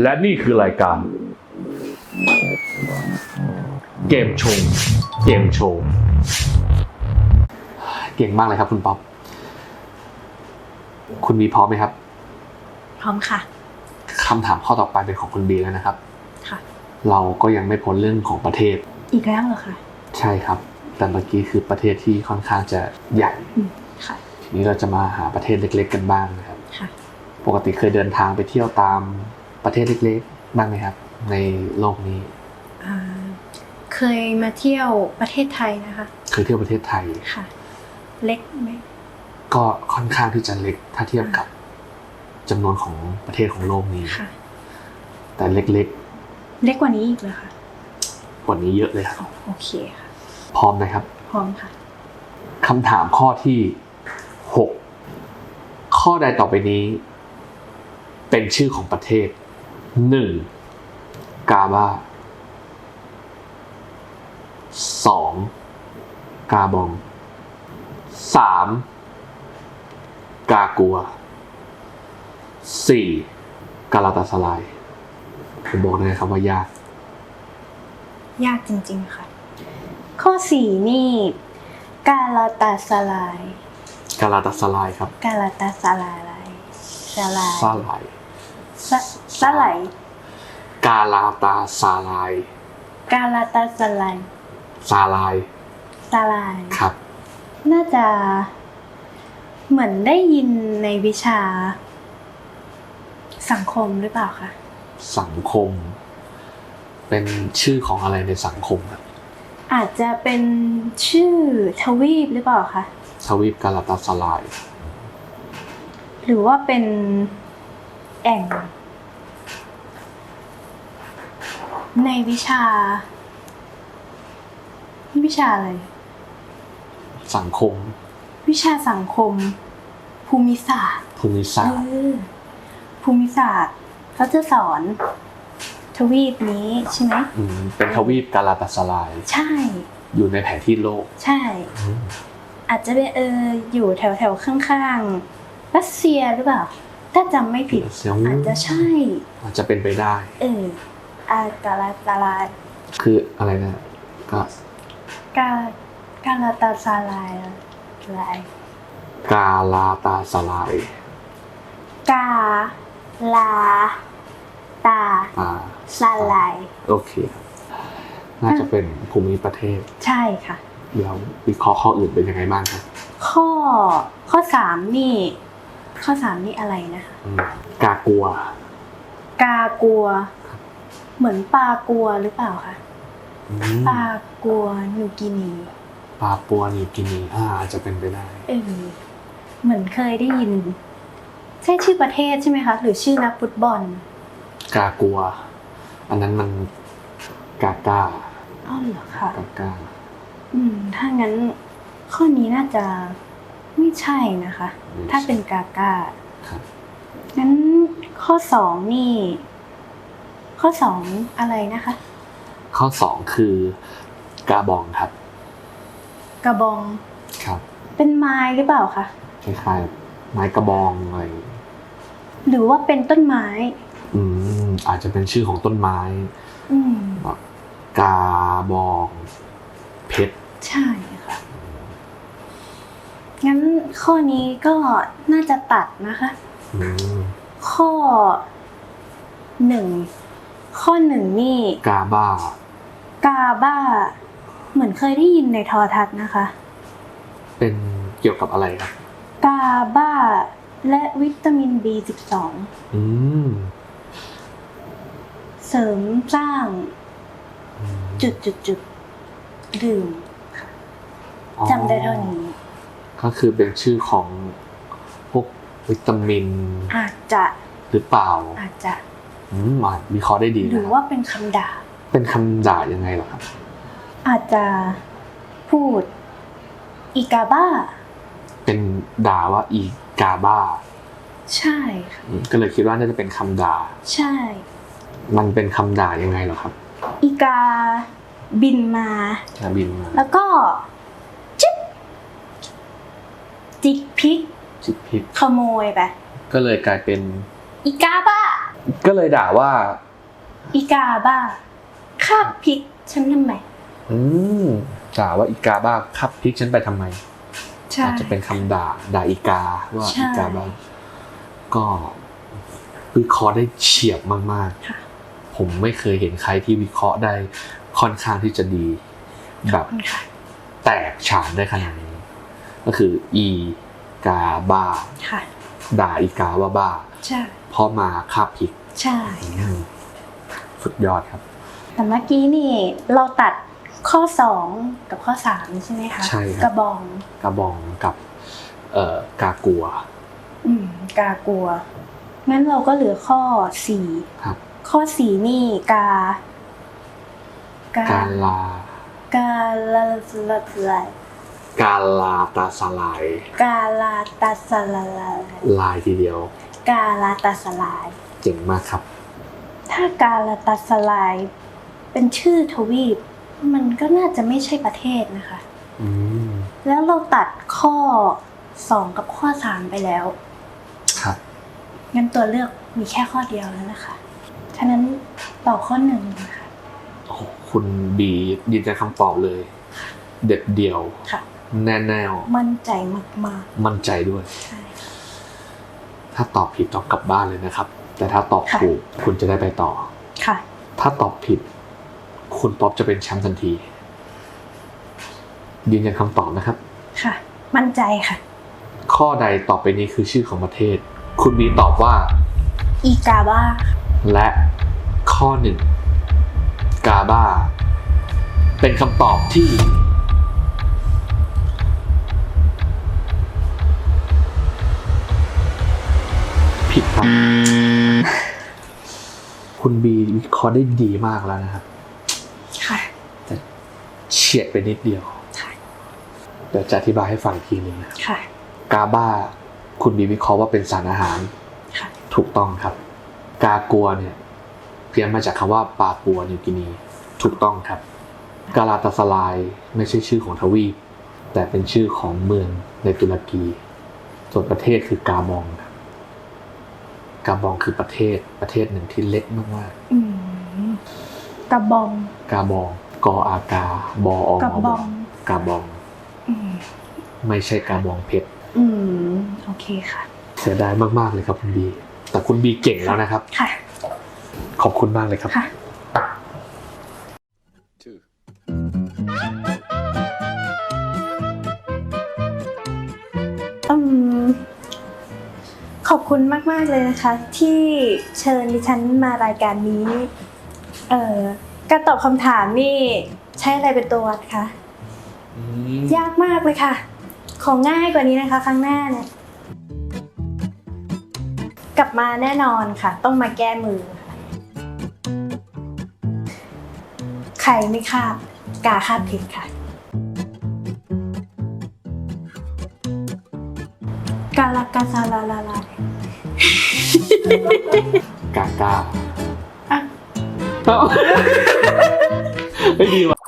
และนี่คือรายการ เกมโชว์เกมโชว์เก่งมากเลยครับ คุณป๊อปคุณบีพร้อมไหมครับ พร้อมค่ะคำถามข้อต่อไปเป็นของคุณบีแล้วนะครับ ค่ะ เราก็ยังไม่พ้นเรื่องของประเทศ อีกแล้วเหรอคะใช่ครับ แต่เมื่อกี้คือประเทศที่ค่อนข้างจะใหญ่อืมค่ะ ทีนี้เราจะมาหาประเทศเล็ก ๆ กันบ้างนะครับ ค่ะ ปกติเคยเดินทางไปเที่ยวตาม ประเทศเล็กๆบ้างไหมครับ ในโลกนี้อ่าเคยมาเที่ยวประเทศไทยนะคะ เคยเที่ยวประเทศไทยค่ะ เล็กไหมก็ค่อนข้างที่จะเล็กถ้าเทียบกับจำนวนของประเทศของโลกนี้ค่ะ แต่เล็กเล็กกว่านี้อีกเหรอคะๆกว่านี้เยอะเลยครับอ๋อโอเคค่ะ พร้อมนะครับ พร้อมค่ะคำถามข้อที่หกข้อใดต่อไปนี้ เป็นชื่อของประเทศ หนึ่งกาบาสองกาบองสามกากัวสี่กาลาตาสลายผมบอกเลยครับว่ายาก ยากจริงๆค่ะ ข้อสี่นี่ กาลาตาสลาย กาลาตาสลายครับ กาลาตาสลายอะไรสลายซาลาย สสลายกาลาตาซาลาย กาลาตาสลายซาลายสลายครับ น่าจะเหมือนได้ยินในวิชา สังคมหรือเปล่าคะ สังคม เป็นชื่อของอะไรในสังคมครับอาจจะเป็นชื่อทวีปหรือเปล่าคะ ทวีปกาลาตาสลาย หรือว่าเป็นแอ่ง ในวิชา วิชาอะไร สังคม วิชาสังคม ภูมิศาสตร์ภูมิศาสตร์เออภูมิศาสตร์เขาจะสอน ทวีปนี้ใช่ไหมมเป็นทวีปกาลาตาสลาย ใช่ อยู่ในแผนที่โลกใช่อาจจะเป็นเอออยู่แถวแถวๆข้างๆรัสเซียหรือเปล่า ถ้าจำไม่ผิดรัสเซียอาจจะใช่ อาจจะเป็นไปได้ เออ อากาลาตาลายคืออะไรนะก็กากาลาตาซาลายอะไรกาลาตาสลาย กาลาตาอ่าซาลาย โอเค น่าจะเป็นภูมิประเทศ ใช่ค่ะเดี๋ยววิเคราะห์ข้ออื่นเป็นยังไงบ้างครับข้อข้อสามนี่ ข้อสามนี่อะไรนะคะอืมกากัว กากัว เหมือนปลากัวหรือเปล่าคะอืมปลากัวนิวกินีปาปัวนิวกินีอ่าอาจจะเป็นไปได้ เออเหมือนเคยได้ยิน ใช่ชื่อประเทศใช่ไหมคะหรือชื่อนักฟุตบอลกากัว อันนั้นมันกาก้าอ้อเหรอคะกาก้าอืม ถ้างั้นข้อนี้น่าจะไม่ใช่นะคะ ถ้าเป็นกาก้าครับ งั้นข้อสองนี่ ข้อสองอะไรนะคะ ข้อสองคือกาบองครับ กระบองครับเป็นไม้หรือเปล่าคะคล้ายๆไม้กระบองอะไรหรือว่าเป็นต้นไม้ อืมอาจจะเป็นชื่อของต้นไม้อืมแบบกาบอง เพชรใช่ค่ะงั้นข้อนี้ก็น่าจะตัดนะคะ อืม ข้อหนึ่ง ข้อหนึ่งนี่ กาบ้า กาบ้า เหมือนเคยได้ยินในโทรทัศน์นะคะ เป็นเกี่ยวกับอะไรครับ กาบ้า และวิตามิน B12 อืม เสริมสร้างอืมจุดจุดจุดดื่มอ๋อจำได้เท่านี้ ก็คือเป็นชื่อของพวกวิตามิน อาจจะหรือเปล่า อาจจะ อืมอาจวิเคราะห์ได้ดีหนะรือครับว่าเป็นคำด่า เป็นคำด่ายังไงเหรอครับ อาจจะพูดอีกาบ้า เป็นด่าว่าอีกาบ้าใช่ค่ะอืมก็เลยคิดว่าน่าจะเป็นคำด่า ใช่ มันเป็นคำด่ายังไงเหรอครับอีกาบินมา นาบินมาแล้วก็จิ๊บจิกพริกจิตพิษขโมยไปก็เลยกลายเป็นอีกาบ้า ก็เลยด่าว่า อีกาบ้าคาบพริกฉันทำไมอืมด่าว่าอีกาบ้าขับพริกฉันไปทำไมใช่อาจจะเป็นคำด่าด่าอีกาว่าใช่อีกาบ้าก็วิเคราะห์ได้เฉียบมากค่ะๆผมไม่เคยเห็นใครที่วิเคราะห์ได้ค่อนข้างที่จะดีแบขอบบคุณค่ะแตกฉานได้ขนาดนี้ ก็คือ อีกาบ้าค่ะด่าอีกาว่าบ้า ใช่เพราะมาคาบพริกใช่อืมสุดยอดครับ แต่เมื่อกี้นี่เราตัดข้อสองกับข้อสามใช่ไหมคะใช่ครับกระบองกระบองกับเอ่อกากัว อืมกากลัว งั้นเราก็เหลือข้อสี่ครับ ข้อสี่นี่กากากาลากาลาลาลายกาลาตาสลาย กาลาตาสลาลายลายทีเดียว กาลาตาสลาย เจ๋งมากครับ ถ้ากาลาตาสลาย เป็นชื่อทวีป มันก็น่าจะไม่ใช่ประเทศนะคะ อืม แล้วเราตัดข้อสองกับข้อสามไปแล้ว ครับ งั้นตัวเลือกมีแค่ข้อเดียวแล้วนะคะ ฉะนั้นตอบข้อหนึ่งนะคะ โอ้โหคุณบียืนยันคำตอบเลย เด็ดเดียว ค่ะ แน่แน่มั่นใจมากมั่นใจด้วย ๆใช่ค่ะ ถ้าตอบผิดต้องกลับบ้านเลยนะครับ แต่ถ้าตอบค่ะถูกคุณจะได้ไปต่อค่ะ ถ้าตอบผิด คุณป๊อปจะเป็นแชมป์ทันทียืนยันคำตอบนะครับ ค่ะ มั่นใจค่ะ ข้อใดต่อไปนี้คือชื่อของประเทศ คุณบีตอบว่า อีกาบ้า และข้อหนึ่งกาบาเป็นคำตอบที่ ผิดครับ คุณบีวิเคราะห์ได้ดีมากแล้วนะครับ ค่ะเฉียดไปนิดเดียวค่ะเดี๋ยวจะอธิบายให้ฟังอีกทีหนึ่งนะ ค่ะ กาบาคุณบีวิเคราะห์ว่าเป็นสารอาหาร ค่ะ ถูกต้องครับ กากัวเนี่ยเพี้ยนมาจากคำว่าปาปัวนิวกินี ถูกต้องครับ กาลาตาสลายไม่ใช่ชื่อของทวีป แต่เป็นชื่อของเมืองในตุรกี ส่วนประเทศคือกาบองครับ กาบองคือประเทศประเทศหนึ่งที่เล็กมากอืมกระบองๆกาบองกออากาบอองกระบองกาบองอืมไม่ใช่กาบองเพชรอืมโอเคค่ะ เสียดายมากๆเลยครับคุณบี แต่คุณบีเก่งแล้วนะครับค่ะขอบคุณมากเลยครับค่ะ อืมขอบคุณมากๆเลยนะคะ ที่เชิญดิฉันมารายการนี้ เอ่อการตอบคำถามนี่ใช้อะไรเป็นตัววัดคะยากมากเลยค่ะ ของง่ายกว่านี้นะคะ ครั้งหน้าเนี่ยกลับมาแน่นอนค่ะ ต้องมาแก้มือค่ะไข่ไม่คาบกาคาบผิดค่ะ กาลากาซาลาลาลากากาอะเอ้า ไม่ดีว่ะ